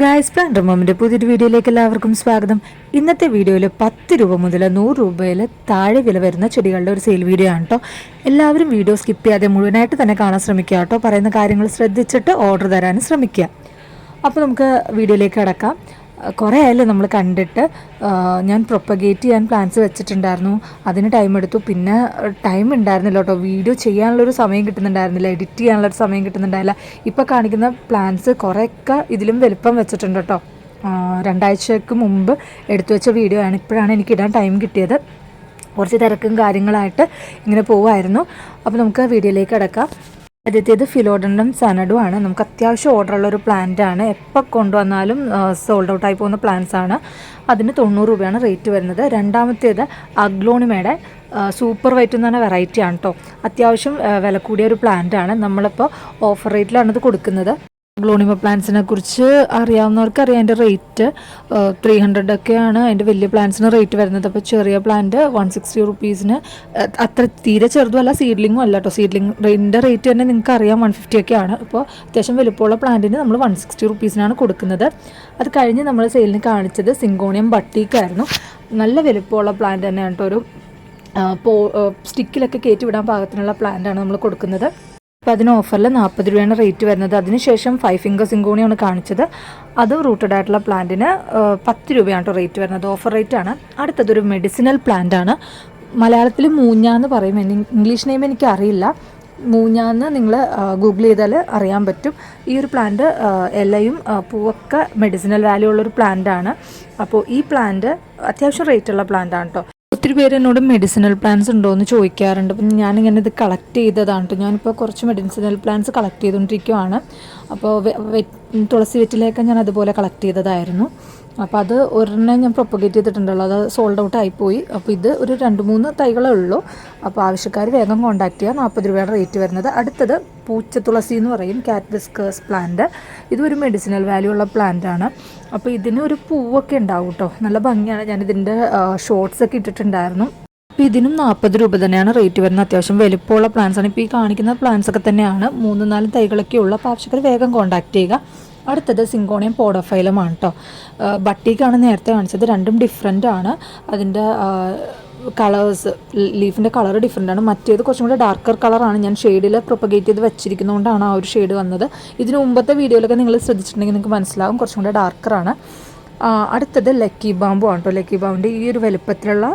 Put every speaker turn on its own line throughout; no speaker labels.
Guys plan മോമിന്റെ പുതിയൊരു വീഡിയോയിലേക്ക് എല്ലാവർക്കും സ്വാഗതം. ഇന്നത്തെ വീഡിയോയിൽ പത്ത് രൂപ മുതൽ നൂറ് രൂപയിൽ താഴെ വില വരുന്ന ചെടികളുടെ ഒരു സെയിൽ വീഡിയോ ആണ് കേട്ടോ എല്ലാവരും വീഡിയോ സ്കിപ്പ് ചെയ്യാതെ മുഴുവനായിട്ട് തന്നെ കാണാൻ ശ്രമിക്കുക കേട്ടോ പറയുന്ന കാര്യങ്ങൾ ശ്രദ്ധിച്ചിട്ട് ഓർഡർ തരാനും ശ്രമിക്കുക. അപ്പോൾ നമുക്ക് വീഡിയോയിലേക്ക് കിടക്കാം. കുറേ ആയാലും നമ്മൾ കണ്ടിട്ട്. ഞാൻ പ്രൊപ്പഗേറ്റ് ചെയ്യാൻ പ്ലാൻസ് വെച്ചിട്ടുണ്ടായിരുന്നു. അതിന് ടൈം എടുത്തു. പിന്നെ ടൈം ഉണ്ടായിരുന്നില്ല കേട്ടോ. വീഡിയോ ചെയ്യാനുള്ളൊരു സമയം കിട്ടുന്നുണ്ടായിരുന്നില്ല. എഡിറ്റ് ചെയ്യാനുള്ളൊരു സമയം കിട്ടുന്നുണ്ടായില്ല. ഇപ്പോൾ കാണിക്കുന്ന പ്ലാൻസ് കുറേയൊക്കെ ഇതിലും വലുപ്പം വെച്ചിട്ടുണ്ട് കേട്ടോ. രണ്ടാഴ്ചക്ക് മുമ്പ് എടുത്തു വെച്ച വീഡിയോ ആണ് ഇപ്പോഴാണ് എനിക്ക് ഇടാൻ ടൈം കിട്ടിയത്. കുറച്ച് തിരക്കും കാര്യങ്ങളായിട്ട് ഇങ്ങനെ പോവായിരുന്നു. അപ്പോൾ നമുക്ക് വീഡിയോയിലേക്ക് കിടക്കാം. ആദ്യത്തേത് ഫിലോഡൻഡം സനഡും ആണ്. നമുക്ക് അത്യാവശ്യം ഓർഡറുള്ള ഒരു പ്ലാന്റ് ആണ്. എപ്പോൾ കൊണ്ടുവന്നാലും സോൾഡ് ഔട്ട് ആയി പോകുന്ന പ്ലാന്റ്സ് ആണ്. അതിന് തൊണ്ണൂറ് രൂപയാണ് റേറ്റ് വരുന്നത്. രണ്ടാമത്തേത് അഗ്ലോണിമയുടെ സൂപ്പർ വൈറ്റ് എന്ന് പറഞ്ഞ വെറൈറ്റി ആണ് കേട്ടോ അത്യാവശ്യം വില കൂടിയ ഒരു പ്ലാന്റ് ആണ്. നമ്മളിപ്പോൾ ഓഫർ റേറ്റിലാണ് ഇത് കൊടുക്കുന്നത്. ഗ്ലോണിമ പ്ലാന്റ്സിനെ കുറിച്ച് അറിയാവുന്നവർക്ക് അറിയാം അതിന്റെ റേറ്റ് ത്രീ ഹൺഡ്രഡ് ഒക്കെയാണ് അതിന്റെ വലിയ പ്ലാന്റ്സിന് റേറ്റ് വരുന്നത്. അപ്പോൾ ചെറിയ പ്ലാന്റ് വൺ സിക്സ്റ്റി റുപ്പീസിന് അത്ര തീരെ ചെറുതും അല്ല സീഡ്ലിങ്ങും അല്ല കേട്ടോ സീഡ്ലിംഗ് റേറ്റിന്റെ റേറ്റ് തന്നെ നിങ്ങൾക്ക് അറിയാം വൺ ഫിഫ്റ്റി ഒക്കെയാണ്. അപ്പോൾ അത്യാവശ്യം വലുപ്പമുള്ള പ്ലാന്റിന് നമ്മൾ വൺ സിക്സ്റ്റി റുപ്പീസിനാണ് കൊടുക്കുന്നത്. അത് കഴിഞ്ഞ് നമ്മൾ സെയിലിന് കാണിച്ചത് സിങ്കോണിയം ബട്ടിക്കായിരുന്നു നല്ല വലുപ്പമുള്ള പ്ലാന്റ് തന്നെയാണ് കേട്ടോ ഒരു പോ സ്റ്റിക്കിലൊക്കെ കയറ്റി വിടാൻ പാകത്തിനുള്ള പ്ലാന്റാണ് നമ്മൾ കൊടുക്കുന്നത്. അപ്പോൾ അതിന് ഓഫറിൽ നാൽപ്പത് രൂപയാണ് റേറ്റ് വരുന്നത്. അതിനുശേഷം ഫൈവ് ഫിംഗർ സിങ്കോണിയാണ് കാണിച്ചത്. അത് റൂട്ടഡ് ആയിട്ടുള്ള പ്ലാന്റിന് പത്ത് രൂപയാണ് കേട്ടോ റേറ്റ് വരുന്നത്. ഓഫർ റേറ്റ് ആണ്. അടുത്തതൊരു മെഡിസിനൽ പ്ലാന്റ് ആണ്. മലയാളത്തിൽ മൂഞ്ഞാന്ന് പറയും. ഇംഗ്ലീഷ് നെയിം എനിക്ക് അറിയില്ല മൂഞ്ഞാന്ന് നിങ്ങൾ ഗൂഗിൾ ചെയ്താൽ അറിയാൻ പറ്റും. ഈ ഒരു പ്ലാന്റ് ഇലയും പൂവൊക്കെ മെഡിസിനൽ വാല്യൂ ഉള്ളൊരു പ്ലാന്റ് ആണ്. അപ്പോൾ ഈ പ്ലാന്റ് അത്യാവശ്യം റേറ്റ് ഉള്ള പ്ലാന്റ് ആണ് കേട്ടോ ഒത്തിരി പേര് എന്നോട് മെഡിസിനൽ പ്ലാന്റ്സ് ഉണ്ടോ എന്ന് ചോദിക്കാറുണ്ട്. അപ്പം ഞാനിങ്ങനെ ഇത് കളക്ട് ചെയ്തതാണ് കേട്ടോ ഞാനിപ്പോൾ കുറച്ച് മെഡിസിനൽ പ്ലാന്റ്സ് കളക്ട് ചെയ്തുകൊണ്ടിരിക്കുവാണ് അപ്പോൾ തുളസി വെറ്റിലേക്ക് ഞാൻ അതുപോലെ കളക്ട് ചെയ്തതായിരുന്നു. അപ്പോൾ അത് ഒരെണ്ണം ഞാൻ പ്രൊപ്പഗേറ്റ് ചെയ്തിട്ടുണ്ടല്ലോ. അത് സോൾഡ് ഔട്ട് ആയിപ്പോയി. അപ്പോൾ ഇത് ഒരു രണ്ട് മൂന്ന് തൈകളേ ഉള്ളൂ. അപ്പോൾ ആവശ്യക്കാർ വേഗം കോൺടാക്റ്റ് ചെയ്യുക നാൽപ്പത് രൂപയുടെ റേറ്റ് വരുന്നത്. അടുത്തത് പൂച്ച തുളസി എന്ന് പറയും. കാറ്റ് വിസ്കേഴ്സ് പ്ലാന്റ് ഇതൊരു മെഡിസിനൽ വാല്യൂ ഉള്ള പ്ലാന്റ് ആണ്. അപ്പോൾ ഇതിന് ഒരു പൂവൊക്കെ ഉണ്ടാവും കേട്ടോ നല്ല ഭംഗിയാണ്. ഞാൻ ഇതിന്റെ ഷോർട്സ് ഒക്കെ ഇട്ടിട്ടുണ്ടായിരുന്നു. അപ്പോൾ ഇതിനും നാൽപ്പത് രൂപ തന്നെയാണ് റേറ്റ് വരുന്നത്. അത്യാവശ്യം വലിപ്പമുള്ള പ്ലാന്റ്സ് ആണ്. ഇപ്പോൾ ഈ കാണിക്കുന്ന പ്ലാന്റ്സ് ഒക്കെ തന്നെയാണ്. മൂന്ന് നാല് തൈകളൊക്കെ ഉള്ളൂ. അപ്പോൾ ആവശ്യക്കാർ വേഗം കോൺടാക്റ്റ് ചെയ്യുക. അടുത്തത് സിങ്കോണിയം പോഡോഫൈലമാണ് കേട്ടോ ബട്ടിക്കാണ് നേരത്തെ കാണിച്ചത്. രണ്ടും ഡിഫറെന്റ് ആണ്. അതിന്റെ കളേഴ്സ് ലീഫിന്റെ കളർ ഡിഫറെന്റ് ആണ്. മറ്റേത് കുറച്ചും കൂടി ഡാർക്കർ കളറാണ് ഞാൻ ഷെയ്ഡിൽ പ്രൊപ്പഗേറ്റ് ചെയ്ത് വെച്ചിരിക്കുന്നതുകൊണ്ടാണ് ആ ഒരു ഷെയ്ഡ് വന്നത്. ഇതിന് മുമ്പത്തെ വീഡിയോയിലൊക്കെ നിങ്ങൾ ശ്രദ്ധിച്ചിട്ടുണ്ടെങ്കിൽ നിങ്ങൾക്ക് മനസ്സിലാവും. കുറച്ചും കൂടി ഡാർക്കറാണ് അടുത്തത് ലക്കി ബാമ്പു ആണ് കേട്ടോ ലക്കി ബാമ്പിന്റെ ഈ ഒരു വലുപ്പത്തിലുള്ള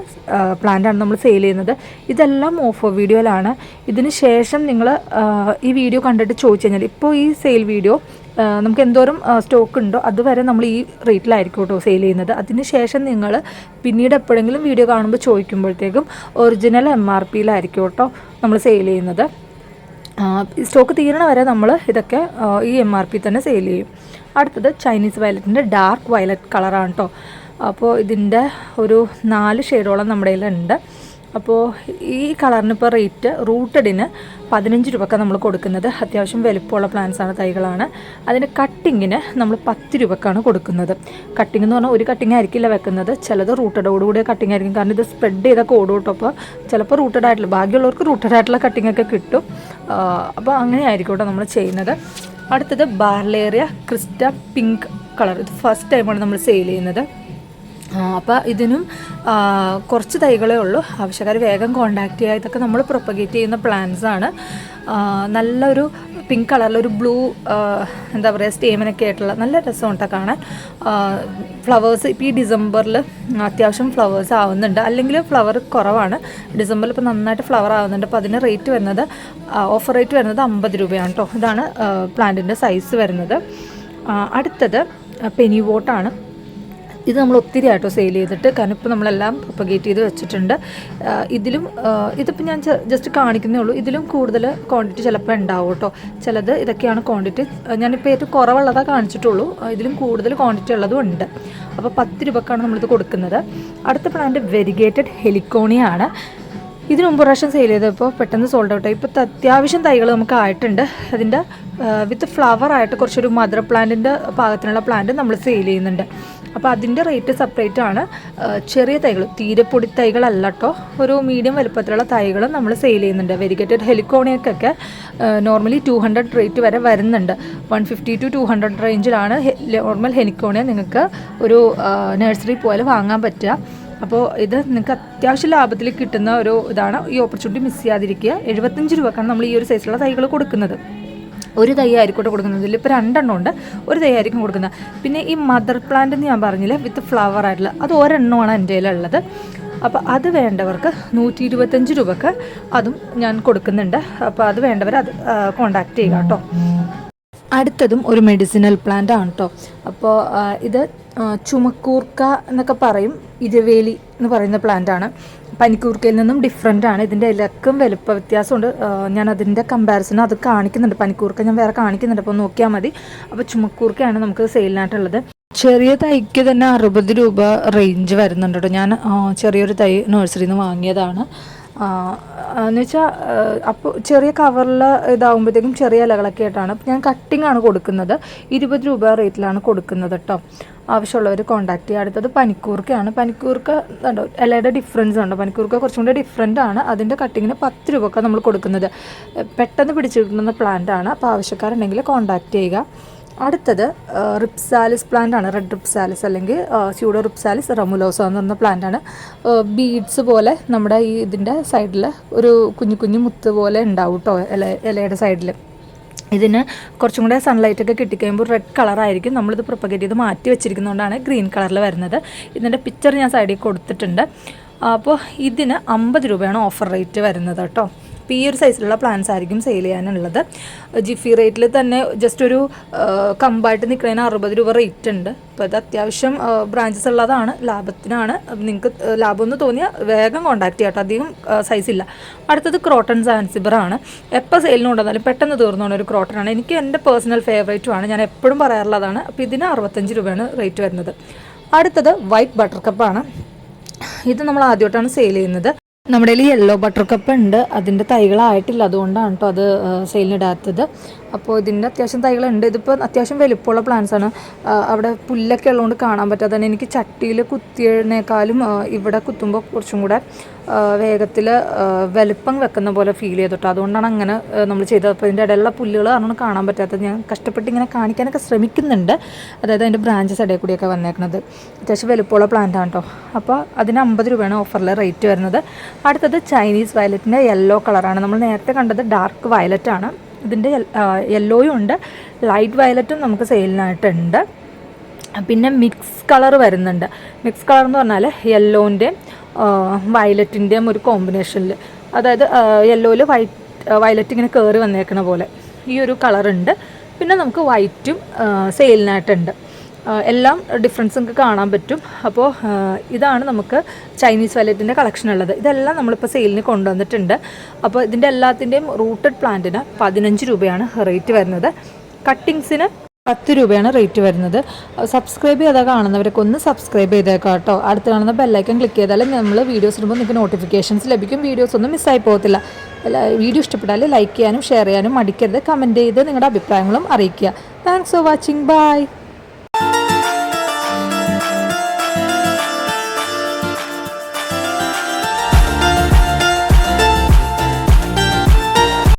പ്ലാന്റാണ് നമ്മൾ സെയിൽ ചെയ്യുന്നത്. ഇതെല്ലാം ഓഫർ വീഡിയോയിലാണ് ഇതിന് ശേഷം നിങ്ങൾ ഈ വീഡിയോ കണ്ടിട്ട് ചോദിച്ചു കഴിഞ്ഞാൽ ഇപ്പോൾ ഈ സെയിൽ വീഡിയോ നമുക്ക് എന്തോരം സ്റ്റോക്ക് ഉണ്ടോ അതുവരെ നമ്മൾ ഈ റേറ്റിലായിരിക്കും കേട്ടോ സെയിൽ ചെയ്യുന്നത്. അതിന് ശേഷം നിങ്ങൾ പിന്നീട് എപ്പോഴെങ്കിലും വീഡിയോ കാണുമ്പോൾ ചോദിക്കുമ്പോഴത്തേക്കും ഒറിജിനൽ എം ആർ പിയിലായിരിക്കും കേട്ടോ നമ്മൾ സെയിൽ ചെയ്യുന്നത്. സ്റ്റോക്ക് തീരണ വരെ നമ്മൾ ഇതൊക്കെ ഈ എം ആർ പി തന്നെ സെയിൽ ചെയ്യും. അടുത്തത് ചൈനീസ് വയലറ്റിന്റെ ഡാർക്ക് വയലറ്റ് കളറാണ് കേട്ടോ. അപ്പോൾ ഇതിന്റെ ഒരു നാല് ഷെയ്ഡോളം നമ്മുടെ കയ്യിലുണ്ട്. അപ്പോൾ ഈ കളറിന് ഇപ്പോൾ റേറ്റ് റൂട്ടഡിന് പതിനഞ്ച് രൂപക്ക് നമ്മൾ കൊടുക്കുന്നത്. അത്യാവശ്യം വലുപ്പമുള്ള പ്ലാന്റ്സ് ആണ് തൈകളാണ്. അതിന് കട്ടിങ്ങിന് നമ്മൾ പത്ത് രൂപക്കാണ് കൊടുക്കുന്നത്. കട്ടിംഗ് എന്ന് പറഞ്ഞാൽ ഒരു കട്ടിങ് ആയിരിക്കില്ല വെക്കുന്നത്. ചിലത് റൂട്ടഡോടുകൂടിയ കട്ടിംഗ് ആയിരിക്കും. കാരണം ഇത് സ്പ്രെഡ് ചെയ്തൊക്കെ ഓടും അപ്പോൾ ചിലപ്പോൾ റൂട്ടഡ് ആയിട്ടുള്ള ബാക്കിയുള്ളവർക്ക് റൂട്ടഡ് ആയിട്ടുള്ള കട്ടിംഗ് ഒക്കെ കിട്ടും. അപ്പോൾ അങ്ങനെ ആയിരിക്കും നമ്മൾ ചെയ്യുന്നത്. അടുത്തത് ബാർലേറിയ ക്രിസ്റ്റ പിങ്ക് കളർ ഇത് ഫസ്റ്റ് ടൈമാണ് നമ്മൾ സെയിൽ ചെയ്യുന്നത്. അപ്പോൾ ഇതിനും കുറച്ച് തൈകളേ ഉള്ളൂ. ആവശ്യക്കാർ വേഗം കോണ്ടാക്ട് ചെയ്യുക ഇതൊക്കെ നമ്മൾ പ്രൊപ്പഗേറ്റ് ചെയ്യുന്ന പ്ലാന്റ്സ് ആണ്. നല്ലൊരു പിങ്ക് കളറിലൊരു ബ്ലൂ എന്താ പറയുക സ്റ്റേമിനൊക്കെ ആയിട്ടുള്ള നല്ല രസമുണ്ട് കാണാൻ. ഫ്ലവേഴ്സ് ഇപ്പോൾ ഈ ഡിസംബറിൽ അത്യാവശ്യം ഫ്ലവേഴ്സ് ആവുന്നുണ്ട്. അല്ലെങ്കിൽ ഫ്ലവർ കുറവാണ്. ഡിസംബറിൽ ഇപ്പോൾ നന്നായിട്ട് ഫ്ലവർ ആവുന്നുണ്ട്. അപ്പോൾ അതിന് റേറ്റ് വരുന്നത് ഓഫർ റേറ്റ് വരുന്നത് അമ്പത് രൂപയാണ് കേട്ടോ ഇതാണ് പ്ലാന്റിന്റെ സൈസ് വരുന്നത്. അടുത്തത് പെനി വോട്ടാണ് ഇത് നമ്മൾ ഒത്തിരി ആയിട്ടോ സെയിൽ ചെയ്തിട്ട്. കാരണം ഇപ്പോൾ നമ്മളെല്ലാം പ്രൊപ്പഗേറ്റ് ചെയ്ത് വെച്ചിട്ടുണ്ട്. ഇതിലും ഇതിപ്പോൾ ഞാൻ ജസ്റ്റ് കാണിക്കുന്നേ ഉള്ളൂ. ഇതിലും കൂടുതൽ ക്വാണ്ടിറ്റി ചിലപ്പോൾ ഉണ്ടാവും കേട്ടോ. ചിലത് ഇതൊക്കെയാണ് ക്വാണ്ടിറ്റി ഞാനിപ്പോൾ ഏറ്റവും കുറവുള്ളതാണ് കാണിച്ചിട്ടുള്ളൂ. ഇതിലും കൂടുതൽ ക്വാണ്ടിറ്റി ഉള്ളതും ഉണ്ട്. അപ്പോൾ പത്ത് രൂപക്കാണ് നമ്മളിത് കൊടുക്കുന്നത്. അടുത്ത പ്ലാന്റ് വെരിഗേറ്റഡ് ഹെലിക്കോണിയാണ് ഇതിന് മുമ്പ് പ്രാവശ്യം സെയിൽ ചെയ്തപ്പോൾ പെട്ടെന്ന് സോൾഡ് ഔട്ടായി ഇപ്പോൾ അത്യാവശ്യം തൈകൾ നമുക്ക് ആയിട്ടുണ്ട്. അതിന്റെ വിത്ത് ഫ്ലവർ ആയിട്ട് കുറച്ചൊരു മദർ പ്ലാന്റിന്റെ പാകത്തിനുള്ള പ്ലാന്റ് നമ്മൾ സെയിൽ ചെയ്യുന്നുണ്ട്. അപ്പോൾ അതിന്റെ റേറ്റ് സെപ്പറേറ്റ് ആണ്. ചെറിയ തൈകൾ തീരെ പൊടി തൈകളല്ല കേട്ടോ ഒരു മീഡിയം വലുപ്പത്തിലുള്ള തൈകൾ നമ്മൾ സെയിൽ ചെയ്യുന്നുണ്ട്. വെരിഗേറ്റഡ് ഹെലിക്കോണിയക്കൊക്കെ നോർമലി ടു ഹൺഡ്രഡ് റേറ്റ് വരെ വരുന്നുണ്ട്. One fifty to two hundred റേഞ്ചിലാണ് നോർമൽ ഹെലിക്കോണിയ നിങ്ങൾക്ക് ഒരു നഴ്സറി പോലെ വാങ്ങാൻ പറ്റുക. അപ്പോൾ ഇത് നിങ്ങൾക്ക് അത്യാവശ്യം ലാഭത്തിൽ കിട്ടുന്ന ഒരു ഇതാണ്. ഈ ഓപ്പർച്യൂണിറ്റി മിസ് ചെയ്യാതിരിക്കുക. എഴുപത്തഞ്ച് രൂപക്കാണ് നമ്മൾ ഈ ഒരു സൈസിലുള്ള തൈകൾ കൊടുക്കുന്നത്. ഒരു തൈ ആയിരിക്കട്ടെ കൊടുക്കുന്നത് ഇതിൽ ഇപ്പോൾ രണ്ടെണ്ണം ഉണ്ട്. ഒരു തൈ ആയിരിക്കും കൊടുക്കുന്നത് പിന്നെ ഈ മദർ പ്ലാന്റ് എന്ന് ഞാൻ പറഞ്ഞില്ല വിത്ത് ഫ്ലവർ ആയിട്ടുള്ള അത് ഒരെണ്ണമാണ് എന്റെ കയ്യിലുള്ളത്. അപ്പോൾ അത് വേണ്ടവർക്ക് നൂറ്റി ഇരുപത്തഞ്ച് രൂപക്ക് അതും ഞാൻ കൊടുക്കുന്നുണ്ട്. അപ്പോൾ അത് വേണ്ടവർ അത് കോണ്ടാക്ട് ചെയ്യുക കേട്ടോ. അടുത്തതും ഒരു മെഡിസിനൽ പ്ലാന്റ് ആണ് കേട്ടോ അപ്പോൾ ഇത് ചുമക്കൂർക്ക എന്നൊക്കെ പറയും ഇരവേലി എന്ന് പറയുന്ന പ്ലാന്റ് ആണ്. പനിക്കൂർക്കയിൽ നിന്നും ഡിഫറെന്റ് ആണ്. ഇതിന്റെ ഇലക്കും വലുപ്പ വ്യത്യാസമുണ്ട്. ഞാൻ അതിന്റെ കമ്പാരിസൺ അത് കാണിക്കുന്നുണ്ട്. പനിക്കൂർക്ക ഞാൻ വേറെ കാണിക്കുന്നുണ്ട്. അപ്പോൾ നോക്കിയാൽ മതി. അപ്പോൾ ചുമക്കൂർക്കയാണ് നമുക്ക് സെയിലിനായിട്ടുള്ളത്. ചെറിയ തൈക്ക് തന്നെ അറുപത് രൂപ റേഞ്ച് വരുന്നുണ്ട് കേട്ടോ. ഞാൻ ചെറിയൊരു തൈ നഴ്സറിയിൽ നിന്ന് വാങ്ങിയതാണ്. എന്ന് വെച്ചാൽ അപ്പോൾ ചെറിയ കവറിൽ ഇതാവുമ്പോഴത്തേക്കും ചെറിയ ഇലകളൊക്കെ ആയിട്ടാണ്. ഞാൻ കട്ടിംഗ് ആണ് കൊടുക്കുന്നത്. ഇരുപത് രൂപ റേറ്റിലാണ് കൊടുക്കുന്നത് കേട്ടോ ആവശ്യമുള്ളവർ കോൺടാക്ട് ചെയ്യുക അടുത്തത് പനിക്കൂർക്കയാണ്. പനിക്കൂർക്ക ഉണ്ടോ ഇലയുടെ ഡിഫറൻസ് ഉണ്ട് പനിക്കൂർക്ക കുറച്ചും കൂടി ഡിഫറെന്റ് ആണ്. അതിന്റെ കട്ടിങ്ങിന് പത്ത് രൂപയൊക്കെ നമ്മൾ കൊടുക്കുന്നത്. പെട്ടെന്ന് പിടിച്ചു കിട്ടുന്ന പ്ലാന്റ് ആണ്. അപ്പോൾ ആവശ്യക്കാരുണ്ടെങ്കിൽ കോൺടാക്ട് ചെയ്യുക. അടുത്തത് റിപ്സാലിസ് പ്ലാന്റ് ആണ്. റെഡ് റിപ്സാലിസ് അല്ലെങ്കിൽ സ്യൂഡോ റിപ്സാലിസ് റമുലോസ എന്ന് പറഞ്ഞ പ്ലാന്റ് ആണ്. ബീഡ്സ് പോലെ നമ്മുടെ ഈ ഇതിന്റെ സൈഡിൽ ഒരു കുഞ്ഞു കുഞ്ഞു മുത്ത് പോലെ ഉണ്ടാവും കേട്ടോ ഇല ഇലയുടെ സൈഡിൽ ഇതിന് കുറച്ചും കൂടെ സൺലൈറ്റ് ഒക്കെ കിട്ടിക്കഴിയുമ്പോൾ റെഡ് കളറായിരിക്കും നമ്മളിത് പ്രൊപ്പഗേറ്റ് ചെയ്ത് മാറ്റി വെച്ചിരിക്കുന്നതുകൊണ്ടാണ് ഗ്രീൻ കളറിൽ വരുന്നത്. ഇതിന്റെ പിക്ചർ ഞാൻ സൈഡിൽ കൊടുത്തിട്ടുണ്ട്. അപ്പോൾ ഇതിന് അമ്പത് രൂപയാണ് ഓഫർ റേറ്റ് വരുന്നത് കേട്ടോ ഈ ഒരു സൈസിലുള്ള പ്ലാൻസ് ആയിരിക്കും സെയിൽ ചെയ്യാനുള്ളത്. ജിഫി റേറ്റിൽ തന്നെ ജസ്റ്റ് ഒരു കമ്പായിട്ട് നിൽക്കുന്നതിന് അറുപത് രൂപ റേറ്റ് ഉണ്ട്. അപ്പോൾ ഇത് അത്യാവശ്യം ബ്രാഞ്ചസ് ഉള്ളതാണ്. ലാഭത്തിനാണ്. നിങ്ങൾക്ക് ലാഭം എന്ന് തോന്നിയാൽ വേഗം കോൺടാക്ട് ചെയ്യാം അധികം സൈസ് ഇല്ല. അടുത്തത് ക്രോട്ടൺ സാൻസിബർ ആണ്. എപ്പോൾ സെയിലിന് കൊണ്ടുവന്നാലും പെട്ടെന്ന് തീർന്നുകൊണ്ട് ഒരു ക്രോട്ടൺ ആണ്. എനിക്ക് എന്റെ പേഴ്സണൽ ഫേവറേറ്റും ആണ്. ഞാൻ എപ്പോഴും പറയാറുള്ളതാണ്. അപ്പോൾ ഇതിന് അറുപത്തഞ്ച് രൂപയാണ് റേറ്റ് വരുന്നത്. അടുത്തത് വൈറ്റ് ബട്ടർ കപ്പാണ് ഇത് നമ്മൾ ആദ്യമായിട്ടാണ് സെയിൽ ചെയ്യുന്നത്. നമ്മുടെ കയ്യിൽ യെല്ലോ ബട്ടർ കപ്പ് ഉണ്ട്. അതിന്റെ തൈകളായിട്ടില്ല. അതുകൊണ്ടാണ് കേട്ടോ അത് സെയിലിനിടാത്തത് അപ്പോൾ ഇതിന്റെ അത്യാവശ്യം തൈകളുണ്ട്. ഇതിപ്പോൾ അത്യാവശ്യം വലിപ്പമുള്ള പ്ലാന്റ്സ് ആണ്. അവിടെ പുല്ലൊക്കെ ഉള്ളതുകൊണ്ട് കാണാൻ പറ്റാതെ തന്നെ എനിക്ക് ചട്ടിയിൽ കുത്തിയതിനേക്കാളും ഇവിടെ കുത്തുമ്പോൾ കുറച്ചും കൂടെ വേഗത്തിൽ വലുപ്പം വെക്കുന്ന പോലെ ഫീൽ ചെയ്തിട്ടോ അതുകൊണ്ടാണ് അങ്ങനെ നമ്മൾ ചെയ്തത്. അപ്പോൾ ഇതിന്റെ ഇടയിലുള്ള പുല്ലുകൾ കാരണം കാണാൻ പറ്റാത്തത്. ഞാൻ കഷ്ടപ്പെട്ട് ഇങ്ങനെ കാണിക്കാനൊക്കെ ശ്രമിക്കുന്നുണ്ട്. അതായത് അതിന്റെ ബ്രാഞ്ചസ് ഇടയിൽ കൂടിയൊക്കെ വന്നേക്കുന്നത് അത്യാവശ്യം വലുപ്പമുള്ള പ്ലാന്റ് ആണ് കേട്ടോ അപ്പോൾ അതിന് അമ്പത് രൂപയാണ് ഓഫറിൽ റേറ്റ് വരുന്നത്. അടുത്തത് ചൈനീസ് വയലറ്റിന്റെ യെല്ലോ കളറാണ് നമ്മൾ നേരത്തെ കണ്ടത് ഡാർക്ക് വയലറ്റ് ആണ്. ഇതിന്റെ യെല്ലോയും ഉണ്ട്. ലൈറ്റ് വയലറ്റും നമുക്ക് സെയിലിനായിട്ടുണ്ട് പിന്നെ മിക്സ് കളർ വരുന്നുണ്ട്. മിക്സ് കളർ എന്ന് പറഞ്ഞാൽ യെല്ലോന്റെയും വയലറ്റിന്റെയും ഒരു കോമ്പിനേഷനിൽ അതായത് യെല്ലോയിൽ വൈറ്റ് വയലറ്റ് ഇങ്ങനെ കയറി വന്നേക്കണ പോലെ ഈ ഒരു കളറുണ്ട് പിന്നെ നമുക്ക് വൈറ്റും സെയിലിനായിട്ടുണ്ട് എല്ലാം ഡിഫറൻസ് നിങ്ങൾക്ക് കാണാൻ പറ്റും. അപ്പോൾ ഇതാണ് നമുക്ക് ചൈനീസ് വയലറ്റിന്റെ കളക്ഷൻ ഉള്ളത്. ഇതെല്ലാം നമ്മളിപ്പോൾ സെയിലിന് കൊണ്ടുവന്നിട്ടുണ്ട്. അപ്പോൾ ഇതിന്റെ എല്ലാത്തിന്റെയും റൂട്ടഡ് പ്ലാന്റിന് പതിനഞ്ച് രൂപയാണ് റേറ്റ് വരുന്നത്. കട്ടിങ്സിന് പത്ത് രൂപയാണ് റേറ്റ് വരുന്നത്. സബ്സ്ക്രൈബ് ചെയ്താൽ കാണുന്നവരൊക്കെ ഒന്ന് സബ്സ്ക്രൈബ് ചെയ്തേക്കാം കേട്ടോ അടുത്ത് കാണുന്ന ബെല്ലൈക്കൻ ക്ലിക്ക് ചെയ്താൽ നമ്മൾ വീഡിയോസ് ഇടുമ്പോൾ നിങ്ങൾക്ക് നോട്ടിഫിക്കേഷൻസ് ലഭിക്കും. വീഡിയോസ് ഒന്നും മിസ്സായി പോകത്തില്ല. വീഡിയോ ഇഷ്ടപ്പെട്ടാൽ ലൈക്ക് ചെയ്യാനും ഷെയർ ചെയ്യാനും മടിക്കരുത്. കമന്റ് ചെയ്ത് നിങ്ങളുടെ അഭിപ്രായങ്ങളും അറിയിക്കുക. Thanks for watching bye